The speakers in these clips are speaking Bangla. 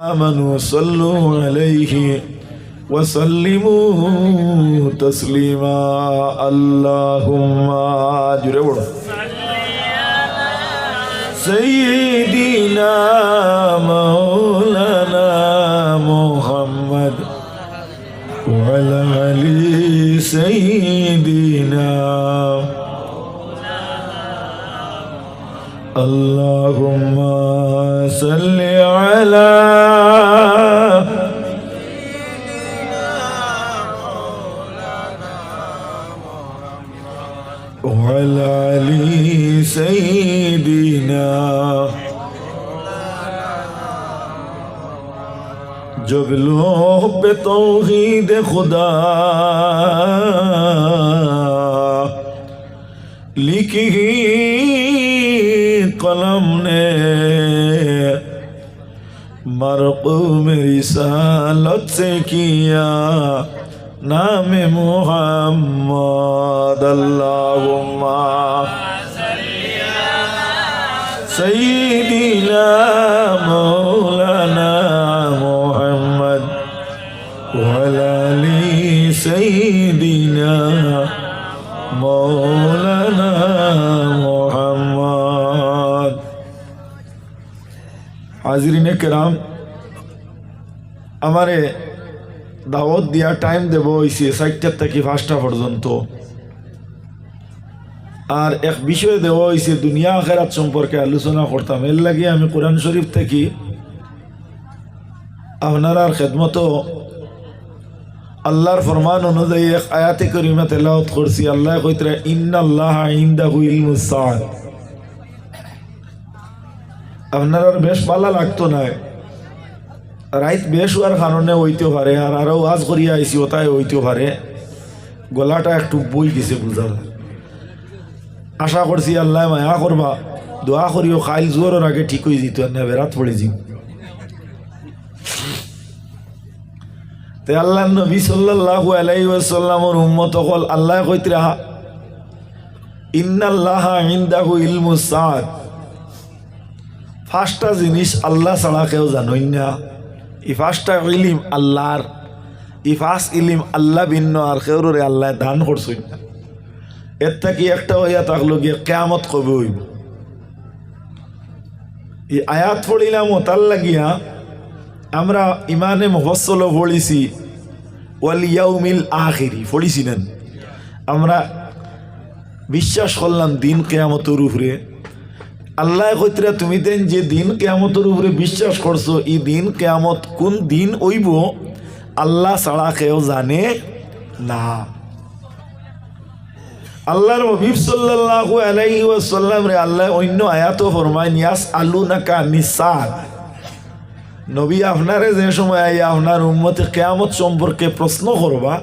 آمنوا صلوا عليه وسلموا تسليما. اللهم جرے سيدنا مولانا محمد وعلى علي سيدنا اللهم صل على علي سيدنا جب لوگ پہ توحید خدا لکھی قلم نے مرقوم رسالت سے کیا نام محمد اللہم سیدنا مولانا محمد وعلی سیدنا مولانا محمد۔ حاضرین کرام ہمارے দাওয়াত দিয়া টাইম দেব হইছে চারটার থেকে পাঁচটা পর্যন্ত। আর এক বিষয় দেওয়া হয়েছে দুনিয়া আখেরাত সম্পর্কে আলোচনা করতাম। এর লাগে আমি কোরআন শরীফ থেকে আপনার খেদমতো আল্লাহর ফরমান অনুযায়ী এক আয়াতে করিমা তেলাওয়াত করছি। আল্লাহ কইতরা, ইন্নাল্লাহ ইনদাহু ইলমুস সাআত আপনার বেশ ভালো লাগতো না। রাইত বেশ হওয়ার কারণে হইতে পারে, আর আরও ওয়াজ করিয়া আইসি ওটাই হইতে পারে। গলাটা একটু বই দিছে বুঝা আশা করছি আল্লাহ মায়া করবা। দোয়া করিও খাইল জোরের আগে ঠিক হয়ে যেত না বেড়াত পড়ে যাই তে আল্লাহ নবী সাল্লাল্লাহু আলাইহি উম্মত হল আল্লাহ কইতরা ইন্নাল্লাহ ইনদাহু ইলমুস সাআত ফার্স্টটা জিনিস আল্লাহ ছাড়া কেউ জানই না। ই ফার্স্টটা ইলিম আল্লাহর ই ফার্স্ট ইলিম আল্লাহ ভিন্ন আর কেউরে আল্লাহ দান করছই না এর থেকে একটা হইয়া থাকল গিয়ে কেয়ামত কবে হইব? এই আয়াত পড়িলাম তার লাগিয়া আমরা ইমানে মফসল পড়িছি, ওয়াল ইয়াউমিল আখিরি পড়িছিলেন আমরা বিশ্বাস করলাম দিন কেয়ামতের উপরে। আল্লাহ কইতরা তুমি দেন যে দিন কেয়ামতের উপরে বিশ্বাস করছ, এই দিন কেয়ামত কোন দিন হইব, আল্লাহ ছাড়া কেউ জানে না। আল্লাহর হবিব আলাইহি ওয়াসাল্লাম রে আল্লাহ অন্য আয়াতও ফরমায়, নিয়াস আলু নাকা নিসাদ নবী আপনারে যে সময় আইয়া আপনার উম্মতে কেয়ামত সম্পর্কে প্রশ্ন করবা,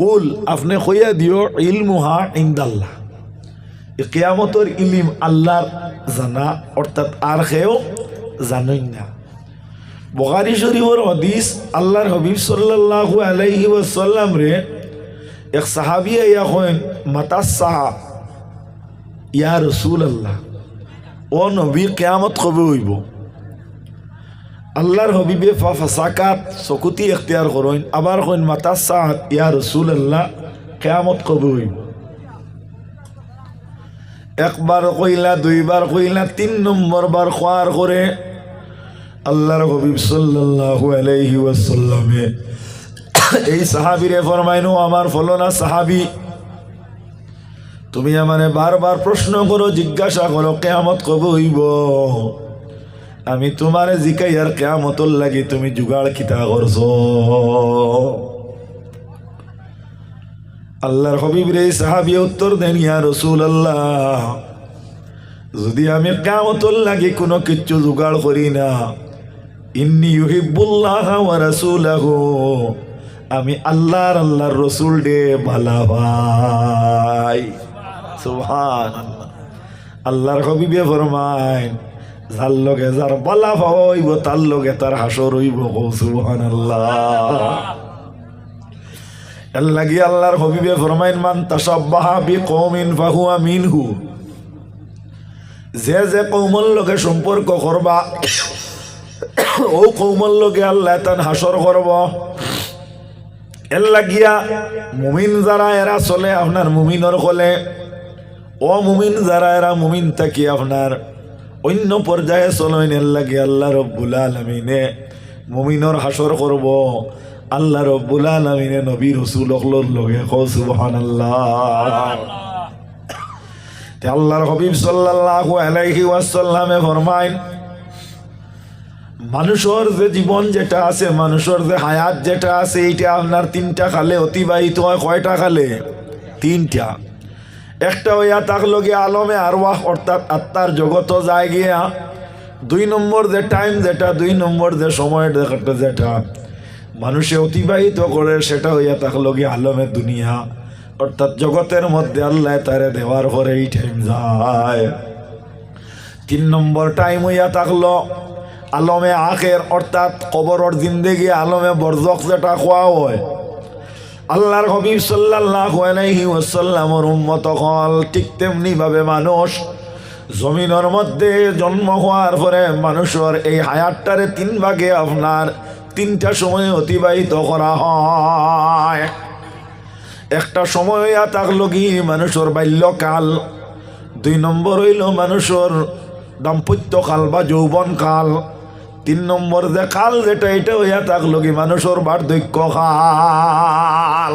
কুল, আপনি কইয়া দিও, ইলমুহা ইন্দাল্লাহ। কেয়ামতর ইলিম আল্লাহর জানা, অর্থাৎ আর কেউ জানেন না। বখারি শরীফর হদিস আল্লাহর হবিব সাল্লাল্লাহু আলাইহি ওয়াসাল্লাম রে, এক সাহাবি আইয়া কইন মাতাসা ইয়া রসুল আল্লাহ ও নবী, কেয়ামত কবে হইব? আল্লাহর হবিবে ফা ফাসাকাত, চকুতি এখতিয়ার করেন, আবার কইন মাতাসা ইয়া রসুল আল্লাহ কেয়ামত কবে হইব? একবার কইলা, দুইবার কইলা, তিন নম্বর বার খোয়ার করে আল্লাহর হবিব সাল্লাল্লাহু আলাইহি ওয়াসাল্লামে এই সাহাবিরে ফরমাইনো, আমার ফলনা সাহাবি, তুমি আমারে বারবার প্রশ্ন করো, জিজ্ঞাসা করো, কেয়ামত কবে হইব? আমি তোমারে জিকাই আর কেয়ামতর লাগি তুমি জুগাড় কিতা করছ। আল্লাহর হবিব রে, সাহাবি উত্তর দেন, ইয়া রসুল আল্লাহ যদি আমি কেয়ামতর লাগি কোনো কিচ্ছু জোগাড় করি না, ইন্নি ইউহিব্বুল্লাহ ওয়া রাসূলাহু, আমি আল্লাহর আল্লাহর রসুল ডে ভালা ভাই। সুবহান আল্লাহর হবিবে ফরমায় যার লগে যার বালা হইব, তার লগে তার হাসর হইব সুবহান আল্লাহ লাগি আল্লাহর হবিবে ফরমাইন, মান তাসাব্বাহা বি কওমিন ফাহুয়া মিনহু। যে যে কৌমল লগে সম্পর্ক করবা, ও কৌমল লোকে আল্লাহ তান হাসর করব। এর লাগিয়া মুমিন যারা এরা চলে, আপনার মুমিনর কলে, ও মুমিন যারা এরা মুমিন থাকি আপনার, অন্য পর্যায়ে চলেন এর লাগে আল্লাহ রব্বুল আলমিনে মুমিনর হাসর করব। আল্লাহ রব্বুল আলমিনে নবী রসুল অকলর লগে সুবহান আল্লাহ আল্লাহর হবিব সাল্লাল্লাহু ফরমাইন, মানুষের যে জীবন যেটা আছে, মানুষের যে হায়াত যেটা আছে, এইটা আপনার তিনটা খালে অতিবাহিত হয়, কয়টা খালে? তিনটা। একটা হইয়া তাক লগে আলমে আরওয়াহ, অর্থাৎ আত্মার জগত যায় গিয়া, দুই নম্বর যে টাইম যেটা, দুই নম্বর যে সময় যেটা মানুষে অতিবাহিত করে, সেটা হইয়া তাক লগে আলমে দুনিয়া। অর্থাৎ জগতের মধ্যে আল্লাহ তারে দেওয়ার পরে এই যায়। তিন নম্বর টাইম হইয়া থাকল আলমে আখের, অর্থাৎ কবরর জিন্দেগি আলমে বরজক যেটা খোয়া হয়। আল্লাহর হবিব সাল্লাল্লাহু আলাইহি ওয়াসাল্লামর উম্মত হল ঠিক তেমনি ভাবে মানুষ জমিনের মধ্যে জন্ম হওয়ার পরে মানুষের এই হায়াতটারে তিন ভাগে আপনার তিনটা সময় অতিবাহিত করা হয়। একটা সময় হইয়া থাকল কি, মানুষের বাল্যকাল। দুই নম্বর হইল মানুষের দাম্পত্যকাল বা যৌবনকাল। তিন নম্বর যে কাল যেটা এটা হইয়া থাকল কি, মানুষের বার্ধক্য কাল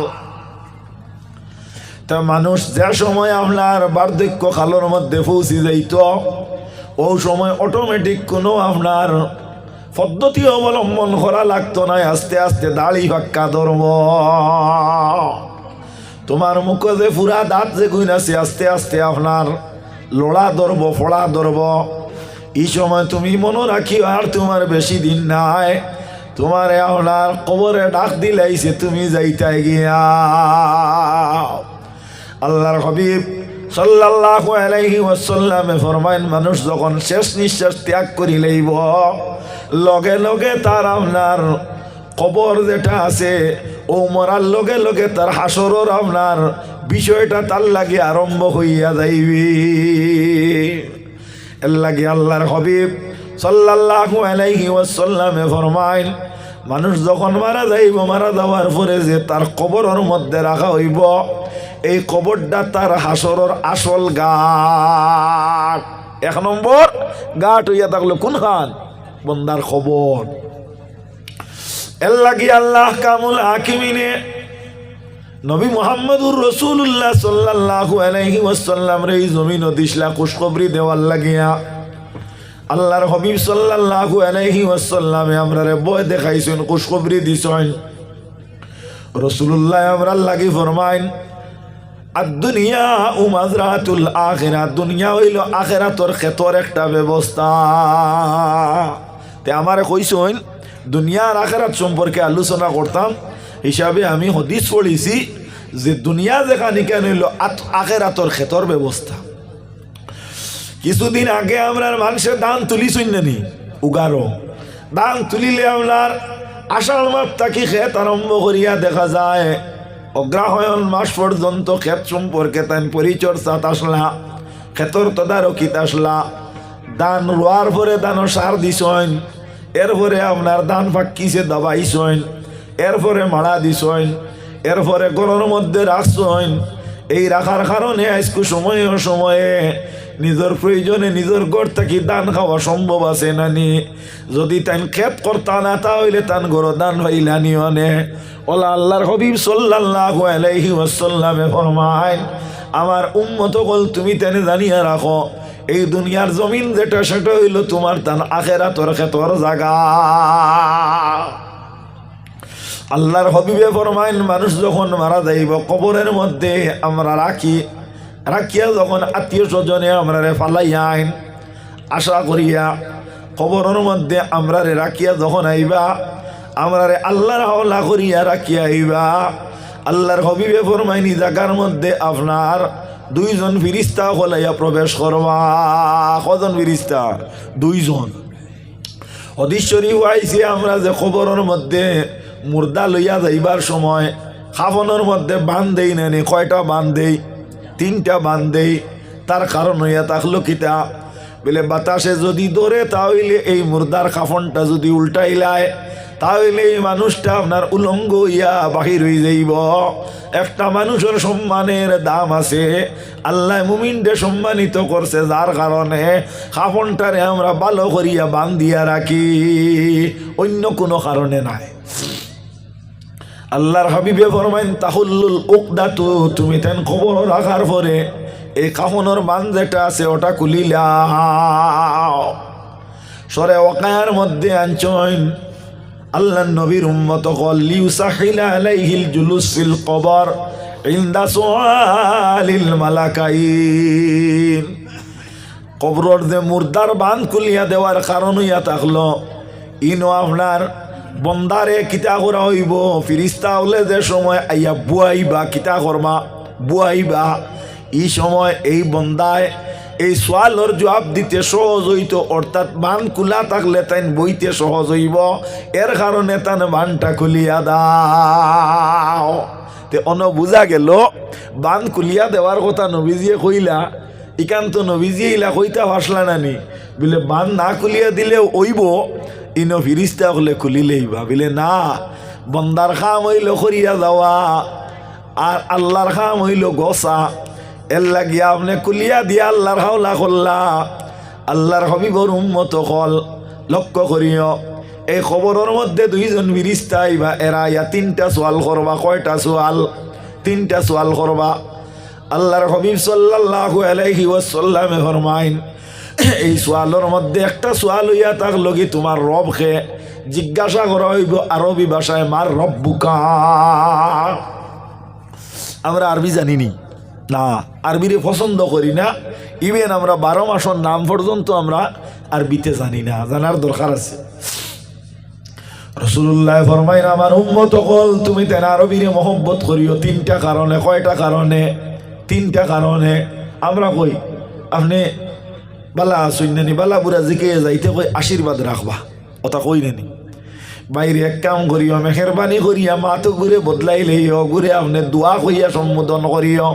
তা মানুষ যে সময় আপনার বার্ধক্য কালের মধ্যে পৌঁছে যাইত, ও সময় অটোমেটিক কোনো আপনার পদ্ধতি অবলম্বন করা লাগতো না, আস্তে আস্তে দাড়ি ফাক্কা ধরব। তোমার মুখে যে পুরা দাঁত যে গুণ আছে, আস্তে আস্তে আপনার লোড়া ধরব, ফোড়া ধরব। এই সময় তুমি মনে রাখি আর তোমার বেশি দিন নাই। তোমার আপনার কবরে ডাক দিলাইছে তুমি যাইতাই গিয়া। আল্লাহর হবিব সাল্লাল্লাহু আলাইহি ওয়াসাল্লামে ফরমাইন, মানুষ যখন শেষ নিঃশ্বাস ত্যাগ করি লইব, লগে লগে তার আপনার কবর যেটা আছে, ও মরার লগে লগে তার হাসরর আপনার বিষয়টা তার লাগে আরম্ভ হইয়া যাইবি। এর লাগে আল্লাহর হবিব। সাল্লাল্লাহু আলাইহি ওয়াসাল্লামে ফরমাইন মানুষ যখন মারা যাইব, মারা যাওয়ার পরে যে তার কবরের মধ্যে রাখা হইব, এই কবরটা তার হাসরর আসল গাট। এক নম্বর, গাট হইয়া থাকল কোন খান বন্দার খবর এর লাগি আল্লাহ কামুল হাকিমিনে নবী মোহাম্মদুর রসুল্লাহ সাল্লাল্লাহু আলাইহি ওয়াসাল্লাম রে জমিন দিশলা খুশখবরি দেওয়ার লাগিয়া আল্লাহর হবিব সাল্লাল্লাহু আলাইহি ওয়াসাল্লামে আমরা রে বয় দেখাইছেন, খুশখবরি দিছেন। রসুল্লাহ আমরা লাগি ফরমাইন আর দুনিয়া ও মাজরাতুল আখেরা দুনিয়া হইল আখেরাতর ক্ষেতর একটা ব্যবস্থা। তে আমারে কইসইন দুনিয়ার আখেরাত সম্পর্কে আলোচনা করতাম। হিসাবে আমি হদিস পড়েছি যে দুনিয়া যেখানে কেন হইল আখেরাতর ক্ষেতর ব্যবস্থা। কিছুদিন আগে আমরা মানুষের দান তুলিছই নানি উগারো। দান তুলিলে আপনার আষাঢ় মাস থাকি ক্ষেত আরম্ভ করিয়া দেখা যায় অগ্রাহয়ন মাস পর্যন্ত ক্ষেত সম্পর্কে তাই পরিচর্যাত আসলা ক্ষেতর তদারকিত আসলা দান রোয়ার পরে দানও সার দিছইন এরপরে আপনার দান ফাঁকিছে দাবাইছইন এরপরে মারা দিছইন এরপরে গরুর মধ্যে রাখছইন এই রাখার কারণে আজকে সময়ে সময়ে নিজের প্রয়োজনে নিজের গড় থাকি দান খাওয়া সম্ভব আছে নানি যদি তাই ক্ষেত করতা না, তাহলে তান গরো দান ভাইলানি অনে? ওলা আল্লাহর হবিব সাল্লাল্লাহু ফরমায়, আমার উম্মত বল তুমি তেনে জানিয়া রাখো, এই দুনিয়ার জমিন যেটা সেটা হইল তোমার তান আখেরা তোর খেতর জাগা। আল্লাহর হবিবে ফরমাইন মানুষ যখন মারা যাইব, কবরের মধ্যে আমরা রাখি। রাখিয়া যখন আত্মীয় স্বজনে আমরা রে ফালাই আইন, আশা করিয়া কবরের মধ্যে আমরা রে রাখিয়া যখন আইবা আমরা রে আল্লাহর হাওলা করিয়া রাখিয়া আইবা, আল্লাহর হবিবে ফরমাইনি জায়গার মধ্যে আপনার দুইজন ফিরিস্তা হলাইয়া প্রবেশ করবা। কজন ফিরিস্তা? দুইজন। হদিশ্বরী আইসি আমরা যে খবরের মধ্যে মুর্দা লইয়া যাইবার সময় খাবনের মধ্যে বান দেই নেনি কয়টা বান দেই? তিনটা বান দেই তার কারণ হইয়া থাকল কিতা? বলে, বাতাসে যদি ধরে তাহলে এই মুর্দার কাফনটা যদি উল্টাইলায় তাহলে এই মানুষটা আপনার উলঙ্গ ইয়া বাহির হয়ে যাইব। একটা মানুষের সম্মানের দাম আছে। আল্লাহ মুমিনকে সম্মানিত করছে, যার কারণে কাফনটারে আমরা ভালো করিয়া বান্ধিয়া রাখি। অন্য কোনো কারণে নাই। আল্লাহর হাবিবে ফরমাইন, তাহুল্লুল উকদাতু, তুমি তেন খবর রাখার পরে এই কাফনের মান যেটা আছে ওটা কুলিলাও সরে ওকায়ার মধ্যে আনছইন আল্লাহ নবীর উম্মত কল লিউসাহিলা আলাইহিল জুলুস ফিল কবর ইনদা সুআলিল মালাকাইন। কবরর যে মুর্দার বান খুলিয়া দেওয়ার কারণ হইয়া থাকল ইনো আপনার বন্দারে কিতা করা হইব? ফিরিস্তা হলে যে সময় আইয়া বুয়াইবা, কিতা করবা? বুয়াইবা। এই সময় এই বন্দায় এই সোয়ালর জবাব দিতে সহজ হইত অর্থাৎ বান খুলা থাকলে তাই বইতে সহজ হইব। এর কারণে তান বানটা খুলিয়া দাও। তে অন বুঝা গেল, বান খুলিয়া দেওয়ার কথা নবীজিয়ে কইলা, ইকান তো নবীজিয়ে ইলা কইতা ভাসলা নানি? বলে, বান না খুলিয়া দিলে ওইব ইনো ফিরিস্তা হলে খুলিলেই ভাবিলে, না, বন্দার খাম হইল করিয়া যাওয়া, আর আল্লাহর খাম হইল গসা। এর লাগিয়া আপনি কুলিয়া দিয়া আল্লাহর হাওলা করলা। আল্লাহর হবিবর উম্মত কল লক্ষ্য করিও। এই খবরের মধ্যে দুইজন বিরিস্তা আইবা, এরা ইয়া তিনটা সোয়াল করবা, কয়টা সোয়াল? তিনটা সোয়াল করবা। আল্লাহর হবিব সাল্লাল্লাহু আলাইহি ওয়াসাল্লামে ফরমাইন এই সোয়ালের মধ্যে একটা সোয়াল হইয়া থাকল কি তোমার রবকে জিজ্ঞাসা করা হইব, আরবি ভাষায়, মার রব বুকা আমরা আরবি জানিনি। না, আরবিরে পছন্দ করি না। ইভেন আমরা বারো মাসের নাম পর্যন্ত আমরা আরবিতে জানি না, জানার দরকার আছে। রসুল্লাহ ফরমাইন আমার উম্মত কল তুমি তেন আরবিরে মহব্বত করিও। তিনটা কারণে, কয়টা কারণে? তিনটা কারণে। আমরা কই, আপনি বালা সৈন্যানি বালা বুড়া জিকে যাইতে কই আশীর্বাদ রাখবা। ওটা কই নেনি? বাইরে এক কাম করিও, মেহরবানি করিয়া মাতো ঘুরে বদলাই লইও, ঘুরে আপনি দোয়া কইয়া সম্বোধন করিও।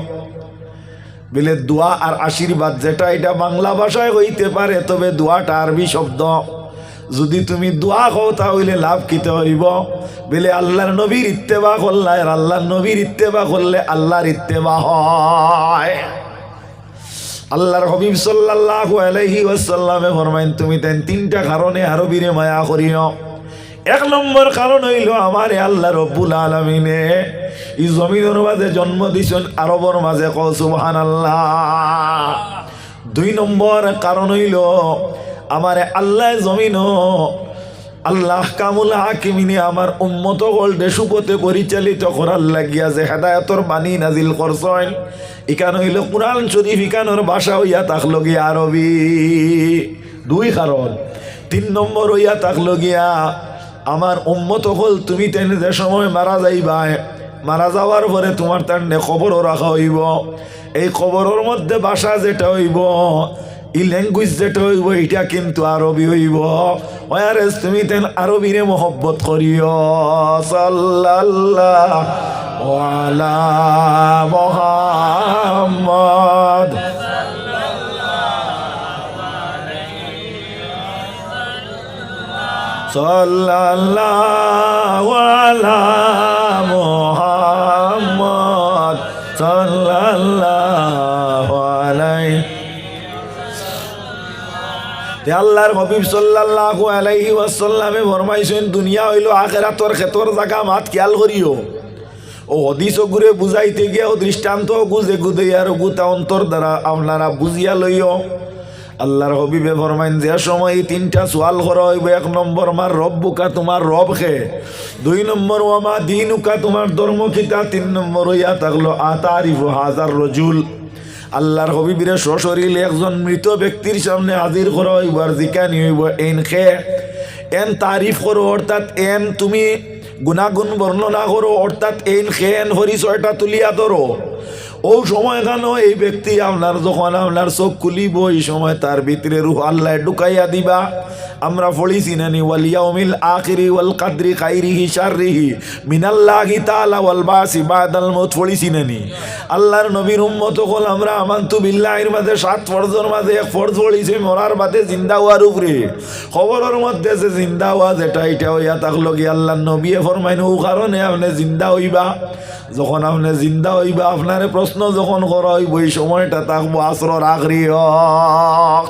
বলে দোয়া আর আশীর্বাদ যেটা, এটা বাংলা ভাষায় হইতে পারে, তবে দোয়াটা আরবি শব্দ। যদি তুমি দোয়া হও তাহলে লাভ কিতে হইব? বলে আল্লাহর নবীর ইত্তেবা করলে, আর আল্লাহর নবীর ইত্তেবা করলে আল্লাহর ইত্তেবা হয়। আল্লাহর হবিব সাল্লাল্লাহু আলাইহি ওয়াসাল্লামে ফরমাইন, তুমি তেন তিনটা কারণে আরবিরে মায়া করিও। এক নম্বর কারণ হইল আমারে আল্লাহ রব্বুল আলমিনে এই জমিনের মাঝে জন্ম দিছেন আরবর মাঝে কসুবহান আল্লাহ দুই নম্বর কারণ হইল আমারে আল্লাহ জমিন আল্লাহ কামুল হাকিমিনে আমার উম্মত গোল্ডে সুপথে পরিচালিত করার লাগিয়া যে হেদায়তর বাণী নাজিল করছেন, ইকান হইল কোরআন শরীফ, ইকানোর বাসা হইয়া থাকল গিয়া আরবি। দুই কারণ। তিন নম্বর হইয়া থাকল গিয়া আমার উম্মত হল তুমি তেনে যে সময় মারা যাইবাই, মারা যাওয়ার পরে তোমার তেনে খবরও রাখা হইব। এই খবরের মধ্যে বাসা যেটা হইব ই ল্যাঙ্গুয়েজ যেটা হইব, এটা কিন্তু আরবি হইব। ওয়ারেস তুমি তেন আরবিরে মহব্বত করিও। সাল্লাল্লাহ ওয়ালা মোহাম্মদ। সাল্লাল্লাহু আলা মুহাম্মদ। সাল্লাল্লাহু তে আল্লাহর হবিব সাল্লাল্লাহু আলাইহি ওয়াসাল্লামে ফরমাইছেন, দুনিয়া হইল আখিরাতর ক্ষেতর জায়গা, মাত খেয়াল করিও। ও হদিস ঘুরে বুঝাইতে গিয়ে ও দৃষ্টান্ত গুজে গুদে আর গুতা অন্তর দ্বারা আপনারা বুঝিয়া লইও। আল্লাহর হবিবে ফরমাইন, যে সময় তিনটা সোয়াল করা হইব, এক নম্বর আমার রব বুকা তোমার রব খে দুই নম্বর ওমা দিন উকা তোমার ধর্ম খিতা তিন নম্বর হইয়া থাকল আতারিফ হাজার রজুল আল্লাহর হবিবিরে সশরীর একজন মৃত ব্যক্তির সামনে হাজির করা হইব আর জিকানি হইব। এন খে, এন তারিফ করো, অর্থাৎ এন তুমি গুণাগুণ বর্ণনা করো, অর্থাৎ এন খে, এন হরিচয়টা তুলিয়া ধরো। ও সময় কেন এই ব্যক্তি আপনার যখন আপনার চোখ খুলিব, এই সময় তার ভিতরে রুহ আল্লাহ ঢুকাইয়া দিবা। আমরা পড়িছি নানি ওয়াল ইয়াউমিল আখিরি ওয়াল কাদরি খাইরিহি শাররিহি মিনাল্লাহি তাআলা ওয়াল বাসি বাদাল মউত পড়িছি নানি আল্লাহর নবীর উম্মত হল আমরা, আমান্তু বিল্লাহির মাঝে সাত ফরজের মাঝে এক ফরজ পড়িছি, মরার বাদে জিন্দা হওয়ার উপরে। খবরের মধ্যে যে জিন্দা হওয়া, যেটা, এটা হইয়া থাকল কি আল্লাহর নবীয়ে ফরমাইন, ও কারণে আপনি জিন্দা হইবা। যখন আপনি জিন্দা হইবা, আপনার প্রশ্ন যখন করা হইব, এই সময়টা থাকব আসরর আখরি হক।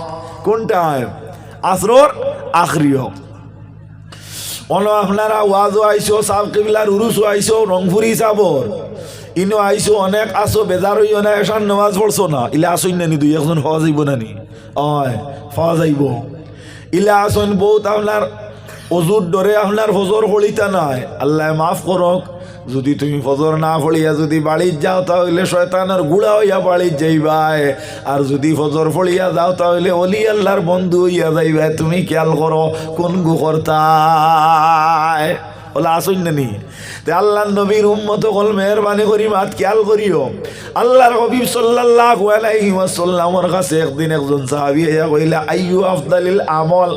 কোনটায় আসরর আখরি হক। অন আপনারা ওয়াজও আইসো সাব কিবিলার উরুসও আইসো, রংপুরি সাবর। ইনো আইসো, অনেক আসো, বেজার হইও না, এসান নামাজ পড়ছো না। ইলে আসইন নানি দুই, একজন হওয়া যাইব নানি। অয় হওয়া যাইব ইলে আসইন বহুত আপনার অজুর ডরে আপনার ফজর ফলিতা নাই। আল্লাহ মাফ করক। যদি তুমি ফজর না ফলিয়া যদি বাড়ির যাও, তাহলে শয়তানের গুড়া হইয়া বাড়ির যাইবায়। আর যদি ফজর ফলিয়া যাও, তাহলে অলি আল্লাহর বন্ধু হইয়া যাইবায়। তুমি খেয়াল করো, কোন গুহর কর্তায় ওলা আসুন নানি তে আল্লাহ নবীর উম্মত কল মেহরবানি করি, মাত খেয়াল করিও। আল্লাহর হবিব সাল্লাল্লাহু আলাইহি ওয়াসাল্লামের কাছে একদিন একজন সাহাবী আইয়া কইলা আইয়ু আফদালিল আমল?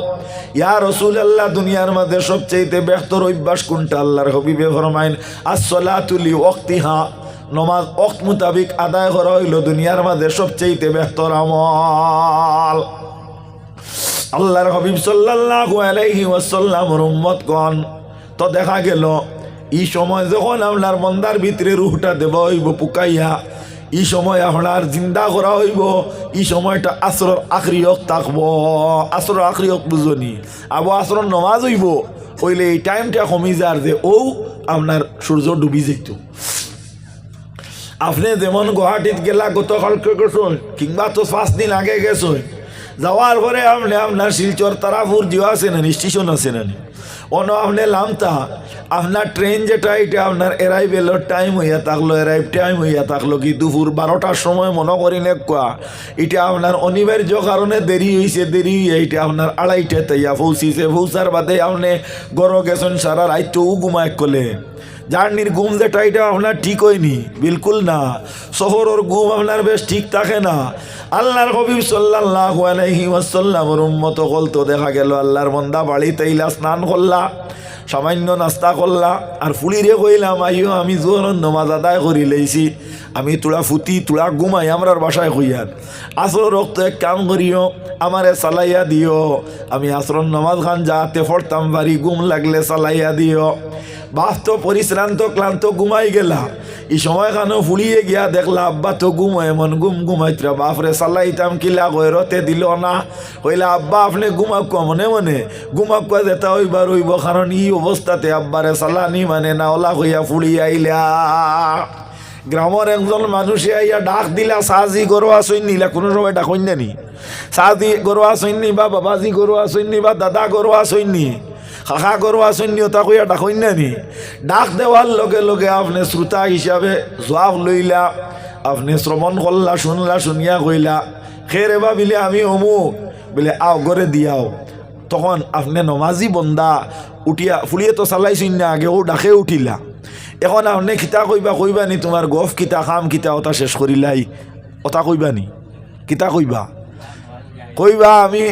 ইয়া রাসূলুল্লাহ, দুনিয়ার মধ্যে সবচেয়ে বেহতর অভ্যাস কোনটা? আল্লাহর হবিবে ফরমাইন, আসসালাতু লি ওয়াক্তিহা নমাজ ওয়াক্ত মোতাবিক আদায় করা হইল দুনিয়ার মধ্যে সবচেয়ে বেহতর আমল। আল্লাহর হবিব সাল্লাল্লাহু আলাইহি ওয়াসাল্লামের উম্মতগণ তো দেখা গেল, এই সময় যখন আপনার মন্দার ভিতরে রুহটা দেব হইব পুকাইয়া, এই সময় আপনার জিন্দা করা হইব, এই সময়টা আসর আখরিয়ক থাকব। আসর আখরিয়ক বুঝনি আবু আসর নমাজ হইব, হইলে এই টাইমটা কমি যার যে ও আপনার সূর্য ডুবি যেত আপনি যেমন গুয়াহাটিত গেলা গতকালকে গেছেন, কিংবা তো পাঁচ দিন আগে গেছেন, যাওয়ার পরে আপনি আপনার শিলচর তারাপুর জিও আছে না স্টেশন আছে না? অন্য আপনি লামতা। আপনার ট্রেন যেটা, এটা আপনার এরাইভেলের টাইম হইয়া থাকল এরাইভ টাইম হইয়া থাকল কি দুপুর বারোটার সময় মনে করি না কোয়া। এটা আপনার অনিবার্য কারণে দেরি হয়েছে দেরি হইয়া এটা আপনার আড়াইটে তাইয়া পৌঁছিছে। পৌঁছার বাদে আপনি গড় গেছেন সারা রাইতেও ঘুমায় কলে। জার্নির ঘুম যেটা, এটা আপনার ঠিক হয়নি, বিলকুল না। শহরের ঘুম আপনার বেশ ঠিক থাকে না। আল্লাহর কবির সাল্লাহ আলহি ওয়াসাল্লামর উম্মত কল তো দেখা গেল আল্লাহর মন্দা বাড়িতে ইলা স্নান করলা, সামান্য নাস্তা করলা, আর ফুলিরে কইলাম আইও আমি জোর নমাজ আদায় করি লইছি। আমি তোরা ফুটি তোরা ঘুমাই, আমরার বাসায় কইয়ার আসল রক্ত এক কাম করিও, আমারে চালাইয়া দিও। আমি আসরন নমাজ খান যাতে পড়তাম বাড়ি গুম লাগলে চালাইয়া দিও। বাস্ত পরিশ্রান্ত, ক্লান্ত, ঘুমাই গেলা। এই সময় খানো ফুলিয়ে গিয়া দেখলা, আব্বা তো ঘুম এমন ঘুম ঘুমাইতরা, বাপরে চালাইতাম কিলা গৈরতে দিল না। হইলা আব্বা, আপনি ঘুমাক মনে মনে। ঘুমাক যেটা হইবার হইব কারণ ই অবস্থাতে আব্বারে চালানি মানে না, ওলা হইয়া ফুড়িয়ে আইলা। গ্রামের একজন মানুষে আইয়া ডাক দিলা, সাজি গরু আসইন কোনো সময় ডাকইন নি সাজি গরু আসইন বা বাবাজি গরু আসইন বা দাদা গরু আসইন খাখা গরু আসইন ওটা কইয়া ডাকইন নি ডাক দেওয়ার লগে লগে আপনি শ্রোতা হিসাবে জবাব লইলা, আপনি শ্রবণ করলা, শুনলা, শুনিয়া কইলা খেরে ভাবিলে আমি অমুক বলে, আও গরে দিয়াও তখন আপনি নমাজি বন্দা উঠিয়া ফুলিয়ে তো চালাইছিন না আগে ও ডাকে উঠিলা। এখন আপনি কিতা কইবা কইবা নি? তোমার গফ কিতা, খাম কিতা, ওটা শেষ করিলাই ওটা কইবা নি? কিতা কইবা? কইবা, আমি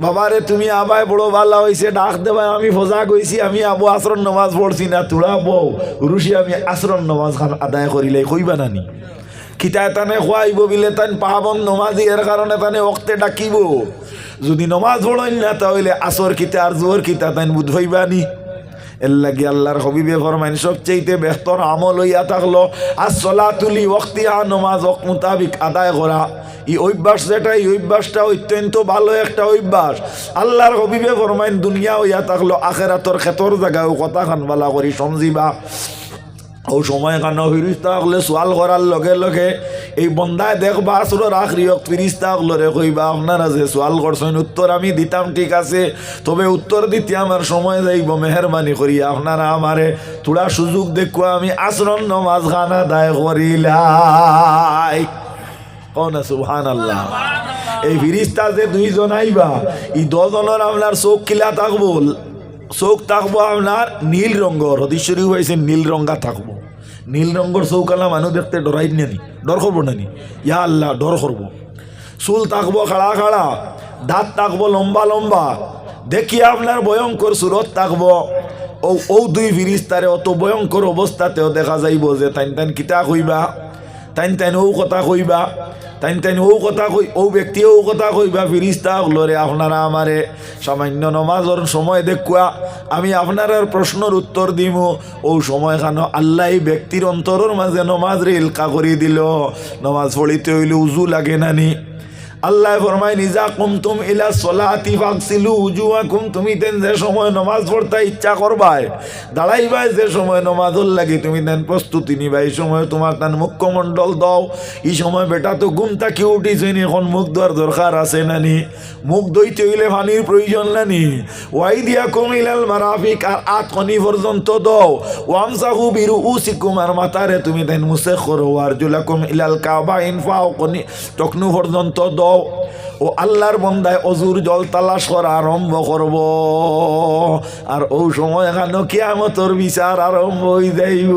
বাবারে তুমি আবাই বড় ভালো হয়েছে ডাক দেবা আমি ফজা কইছি আমি আবু আশ্রম নমাজ পড়ছি না তোরা বউ রুশি আমি আশ্রম নমাজ খান আদায় করিলে কইবা নানি খিতায় তানে খোয়াইব বিলে তান পাহাবন নমাজি এর কারণে তানে অক্তে ডাকিব। যদি নমাজ পড়ইন না তাহলে আসর কিতা আর জোর কিতা তান বুঝবাইবা নি? এর লাগি আল্লাহর হবিবে ফরমাইন সবচেয়েতে বেহতর আমল হইয়া থাকল আর চলা তুলি অক্তিয়া নমাজ অক মোতাবিক আদায় করা। এই অভ্যাস যেটা এই অভ্যাসটা অত্যন্ত ভালো একটা অভ্যাস। আল্লাহর হবিবে ফরমাইন দুনিয়া হইয়া থাকল, আখেরাতর ক্ষেতর জায়গায় কথা খান বালা করি সমজিবা ও সময় কান ফিরিস্তা হলে সোয়াল করার লগে লগে এই বন্দায় দেখবা আসলো রাখ রিয়ক ফিরিস্তা হলরে কইবা, আপনারা যে সোয়াল করছেন, উত্তর আমি দিতাম, ঠিক আছে। তবে উত্তর দিতে আমার সময় যাইব, মেহরবানি করি, আপনারা আমারে তোরা সুযোগ দেখো, আমি আশ্রম নমাজ খানা দায় করিলাই কন সুহান আল্লাহ এই ফিরিস্তা যে দুইজন আইবা, এই দজনের আপনার চোখ কিলা থাকব, চোখ থাকব আপনার নীল রঙর হদিশ্বরী হয়েছে নীল রঙা থাকব। নীল রঙর চৌকালা মানুষ দেখতে ডরাই নানি ডর করব নানি। ইয়া আল্লাহ ডর করব চুল তাকব খাড়া খাড়া দাঁত তাকব লম্বা লম্বা। দেখি আপনার ভয়ঙ্কর সুরত থাকব ও ও দুই ফিরিস্তারে অত ভয়ঙ্কর অবস্থাতেও দেখা যাইব যে তাইন তাইন কিতা কইবা তাইন তাইন ও কথা কইবা, তাইন তাইন ও কথা কই, ও ব্যক্তি ও কথা কইবা, ফিরিস্তা লরে আপনারা আমারে। সামান্য নমাজর সময় দেখুয়া, আমি আপনার প্রশ্নের উত্তর দিম। ও সময় খান আল্লাহ ব্যক্তির অন্তরের মাঝে নমাজ রে ইলকা করে দিল। নমাজ পড়িতে হইলে উজু লাগে নানি আল্লাহ ফরমায় নিজা কুমতুম ইলা সলাতি ফাকসিলু উজুয়াকুম তুমি তেন যে সময় নমাজ পড়তে ইচ্ছা করবাই দাঁড়াইবাই যে সময় নমাজর লাগি, তুমি তেন প্রস্তুতি নিবা এই সময় তোমার তান মুখ্যমণ্ডল দাও, এই সময় বেটা তো ঘুম থাকি উঠিছেন, এখন মুখ দেওয়ার দরকার আছে নানি মুখ দইতে হইলে পানির প্রয়োজন নানি ওয়াই দিয়া কমিলাল মারাফিক, আর আট কনি পর্যন্ত দাও ওয়ামসাহু বিরু উসিকুম আর মাতারে তুমি তেন মুসে করো আর জুলাকুম ইলাল কাবা ইনফাও কনি টকনু পর্যন্ত দাও ও আল্লাহর বন্দায় অজুর জল তালাশ করা আরম্ভ করব। আর ও সময় এখানে কেয়ামতর বিচার আরম্ভ হয়ে যাইব।